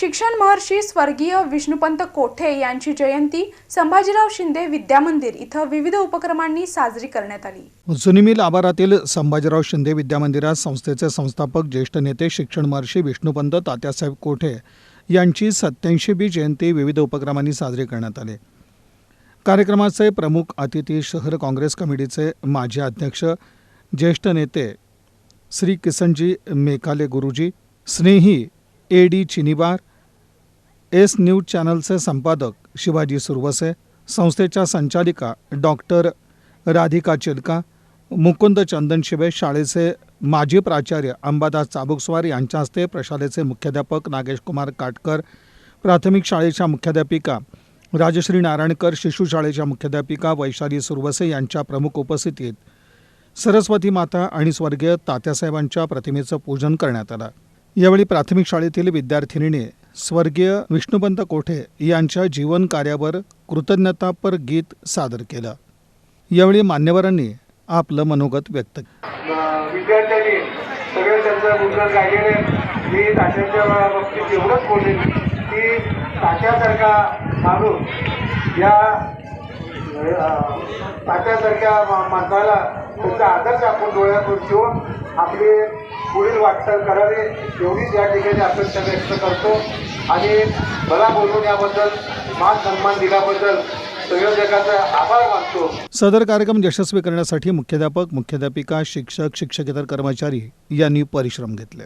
शिक्षण महर्षी स्वर्गीय विष्णुपंत कोठे यांची जयंती संभाजीराव शिंदे विद्यामंदिर इथं विविध उपक्रमांनी साजरी करण्यात आली. जुनी मिल संभाजीराव शिंदे विद्यामंदिरात संस्थेचे संस्थापक ज्येष्ठ नेते शिक्षण महर्षी विष्णुपंत तात्यासाहेब कोठे यांची सत्याऐंशीबी जयंती विविध उपक्रमांनी साजरी करण्यात आली. कार्यक्रमाचे प्रमुख अतिथी शहर काँग्रेस कमिटीचे माजी अध्यक्ष ज्येष्ठ नेते श्री किसनजी मेकाले गुरुजी स्नेही A D Chinibar S news चॅनलचे संपादक शिवाजी सुरवसे संस्थेच्या संचालिका डॉक्टर राधिका चिलका मुकुंद चंदनशिवे शाळेचे माजी प्राचार्य अंबादास चाबुकस्वार यांच्या हस्ते प्रशालेचे मुख्याध्यापक नागेश कुमार काटकर प्राथमिक शाळेच्या मुख्याध्यापिका राजश्री नारायणकर शिशु शाळेच्या मुख्याध्यापिका वैशाली सुरवसे यांच्या प्रमुख उपस्थितीत सरस्वती माता आणि स्वर्गीय तात्यासाहेबांच्या प्रतिमेचं पूजन करण्यात आलं. यावेळी प्राथमिक शाळेतील विद्यार्थिनीने स्वर्गीय विष्णुपंत कोठे यांच्या जीवन कार्यावर कृतज्ञतापर गीत सादर केलं. यावेळी मान्यवरांनी आपलं मनोगत व्यक्त विद्यार्थ्यांनी सगळे त्यांचं गायलेले मी बाबतीत एवढंच बोलेन की माणूस या माणसाला त्यांचा आदर्श आपण डोळ्यातून ठेवून आपले पुढील वाटचाल करावी एवढीच या ठिकाणी अपेक्षा व्यक्त करतो. आणि मला बोलून याबद्दल मान सन्मान दिल्याबद्दल सदर कार्यक्रम यशस्वी करण्यासाठी मुख्याध्यापक मुख्याध्यापिका शिक्षक शिक्षकेतर कर्मचारी यांनी परिश्रम घेतले.